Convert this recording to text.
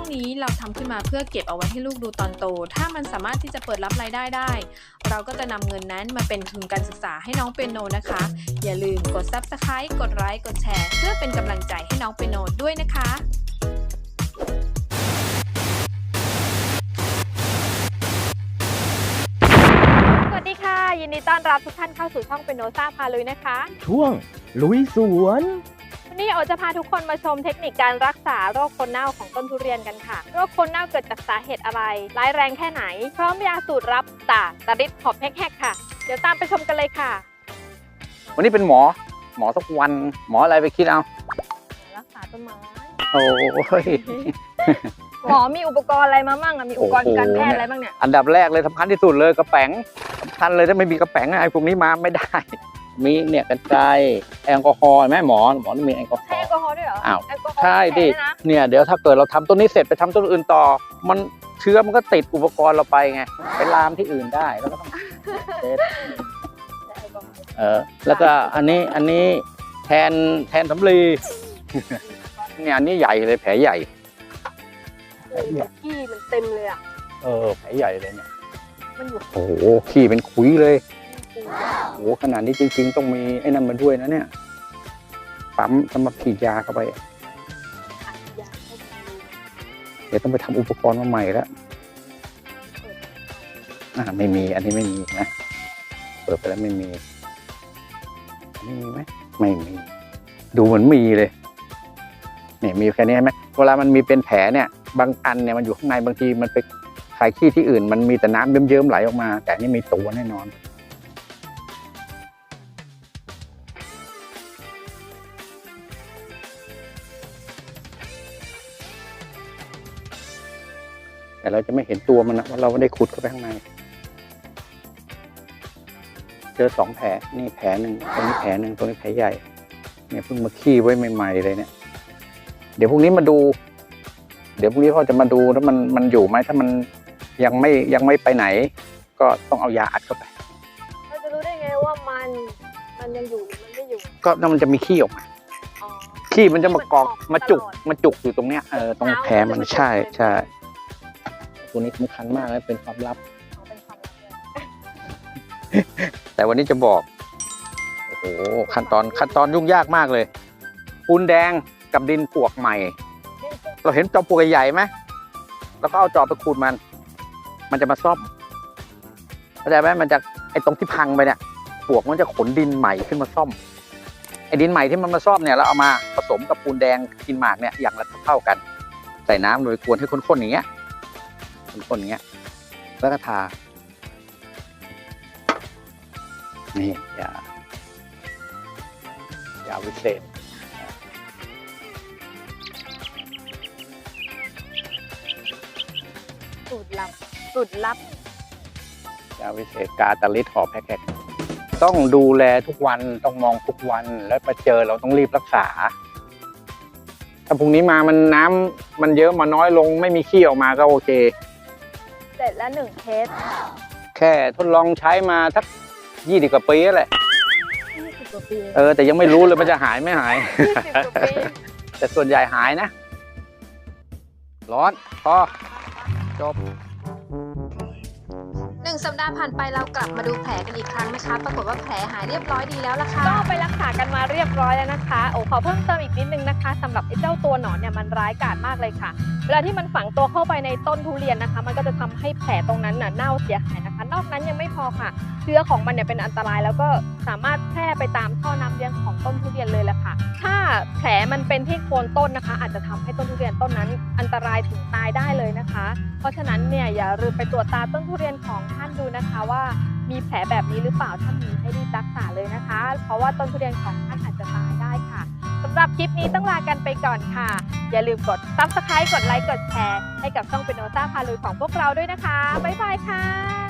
องนี้เราทำขึ้นมาเพื่อเก็บเอาไว้ให้ลูกดูตอนโต ถ้ามันสามารถที่จะเปิดรับรายได้ได้ เราก็จะนำเงินนั้นมาเป็นทุนการศึกษาให้น้องเปียโนนะคะ อย่าลืมกด Subscribe กดไลค์กดแชร์ เพื่อเป็นกำลังใจให้น้องเปียโนด้วยนะคะสวัสดีค่ะ ยินดีต้อนรับทุกท่านเข้าสู่ช่องเป็นโนซาพาลุยนะคะ ช่วงลุยสวน นนี้โอจะพาทุกคนมาชมเทคนิคการรักษาโรคโคนเน่าของต้นทุเรียนกันค่ะ โรคโคนเน่าเกิดจากสาเหตุอะไร ร้ายแรงแค่ไหน พร้อมยาสูตรรับตาตาริดขอบแฮกๆค่ะ เดี๋ยวตามไปชมกันเลยค่ะ วันนี้เป็นหมอ หมอสักวัน หมออะไรไปคิดเอา รักษาต้นไม้ โอ้ย หมอมีอุปกรณ์อะไรมามั่งอะมีอุปกรณ์โอ้โหการแพทย์อะไรบ้างเนี่ย อันดับแรกเลยสำคัญที่สุดเลยกระแป๋งสำคัญเลยถ้าไม่มีกระแป๋งไอ้พวกนี้มาไม่ได้ มีเนี่ยกันไกรแอลกอฮอล์เห็นไหมหมอหมอต้องมีแอลกอฮใช้อแอล์ลกอฮอล์ด้วยเหรอ อ้าว แอลกอฮอล์ใช่ดิแข็งด้วยนะเนี่ยเดี๋ยวถ้าเกิดเราทำต้นนี้เสร็จไปทำต้นอื่นต่อ มันเชื้อมันก็ติดอุปกรณ์เราไปไง ไปลามที่อื่นได้แล้วก็ต้องเช็ดใช้แอลกอฮอล์เออ แล้วก็อันนี้อันนี้แทนแทนสำลีเนี่ยอันนี้ใหญ่เลยแผลใหญ่ขี้มันเต็มเลยอะเออแผลใหญ่เลยเนี่ยมันอยู่โอ้โหขี้เป็นขุยเลยปู โอ้โหขนาดนี้จริง ๆ ต้องมีไอ้นั่นมาด้วยนะเนี่ย ปั๊มสำหรับฉีดยาเข้าไปอัดยาเข้าไป เดี๋ยวต้องไปทำอุปกรณ์มาใหม่แล้วอ่าไม่มี อันนี้ไม่มีนะ เปิดไปแล้วไม่มีมีไหมไม่มี ดูเหมือนมีเลยเนี่ยมีแค่นี้ใช่ไหมเวลามันมีเป็นแผลเนี่ย บางอันเนี่ยมันอยู่ข้างในบางทีมันไปขายขี้ที่อื่น มันมีแต่น้ำเยิ้มๆไหลออกมา แต่นี่มีตัวแน่นอน แต่เราจะไม่เห็นตัวมันนะว่าเราไม่ได้ขุดเข้าไปข้างใน เจอสองแผลนี่แผลหนึ่งตรงนี้แผลหนึ่งตรงนี้แผลใหญ่ เนี่ยเพิ่งมาขี้ไว้ใหม่ๆเลยเนี่ย เดี๋ยวพรุ่งนี้มาดู เดี๋ยวพรุ่งนี้เขาจะมาดูถ้ามันมันอยู่ไหมถ้ามันยังไม่ยังไม่ไปไหน ก็ต้องเอายาอัดเข้าไปเราจะรู้ได้ไงว่ามันมันยังอยู่หรือมันไม่อยู่ก็ถ้ามันจะมีขี้ออกมาอ๋อ ขี้มันจะมากอกมันออกมาจุกตลอดมาจุกอยู่ตรงเนี้ยเออตรงน้ำแผลมันมันจะมาจุกใช่เลยใช่ ตัวนี้สำคัญมากและเป็นความลับอ๋อเป็นความลับเลยแต่วันนี้จะบอก โอ้โห ขั้นตอนขั้นตอนยุ่งยากมากเลย ปูนแดงกับดินปวกใหม่ เราเห็นจอมปลวกใหญ่ๆไหมแล้วก็เอาจอบไปขูดมัน มันจะมาซ่อมเข้าใจไหมมันจะไอ้ตรงที่พังไปเนี่ยปลวกมันจะขนดินใหม่ขึ้นมาซ่อม ไอ้ดินใหม่ที่มันมาซ่อมเนี่ยเราเอามาผสมกับปูนแดงกินหมากเนี่ยอย่างละเท่ากัน ใส่น้ำโดยกวนให้ข้นๆอย่างเงี้ย ข้นๆอย่างเงี้ย แล้วก็ทา นี่ยายาวิเศษสูตรลับสูตรลับยาวิเศษกาตาลิดหอบแพ็กต้องดูแลทุกวันต้องมองทุกวันแล้วมาเจอเราต้องรีบรักษา ถ้าพรุ่งนี้มามันน้ำมันเยอะมาน้อยลง ไม่มีขี้ออกมาก็โอเค เสร็จแล้วหนึ่งเคสแค่ทดลองใช้มาสักยี่สิบกว่าปีแล้วแหละยี่สิบกว่าปีเออแต่ยังไม่รู้เลยมันจะหายไม่หาย ยี่สิบกว่าปีแต่ส่วนใหญ่หายนะ ร้อนพอจบหนึ่ง สัปดาห์ผ่านไปเรากลับมาดูแผลกันอีกครั้งนะคะ ปรากฏว่าแผลหายเรียบร้อยดีแล้วล่ะค่ะ ก็ไปรักษากันมาเรียบร้อยแล้วนะคะ โอ้ขอเพิ่มเติมอีกนิดนึงนะคะสำหรับไอ้เจ้าตัวหนอนเนี่ยมันร้ายกาจมากเลยค่ะ เวลาที่มันฝังตัวเข้าไปในต้นทุเรียนนะคะ มันก็จะทำให้แผลตรงนั้นน่ะเน่าเสียหายนะคะ นอกนั้นยังไม่พอค่ะ เชื้อของมันเนี่ยเป็นอันตราย แล้วก็สามารถแพร่ไปตามท่อน้ำเลี้ยงของต้นทุเรียนเลยแหละค่ะ ถ้าแผลมันเป็นที่โคนต้นนะคะ อาจจะทำให้ต้นทุเรียนต้นนั้น ตรายถึงตายได้เลยนะคะ เพราะฉะนั้นเนี่ยอย่าลืมไปตรวจตาต้นทุเรียนของท่านดูนะคะว่ามีแผลแบบนี้หรือเปล่าถ้ามีให้รีบรักษาเลยนะคะ เพราะว่าต้นทุเรียนของท่านอาจจะตายได้ค่ะสำหรับคลิปนี้ต้องลากันไปก่อนค่ะ อย่าลืมกดซับสไครต์กดไลค์กดแชร์ให้กับช่องเป็นโนซ่าพาลุยของพวกเราด้วยนะคะบ๊ายบายค่ะ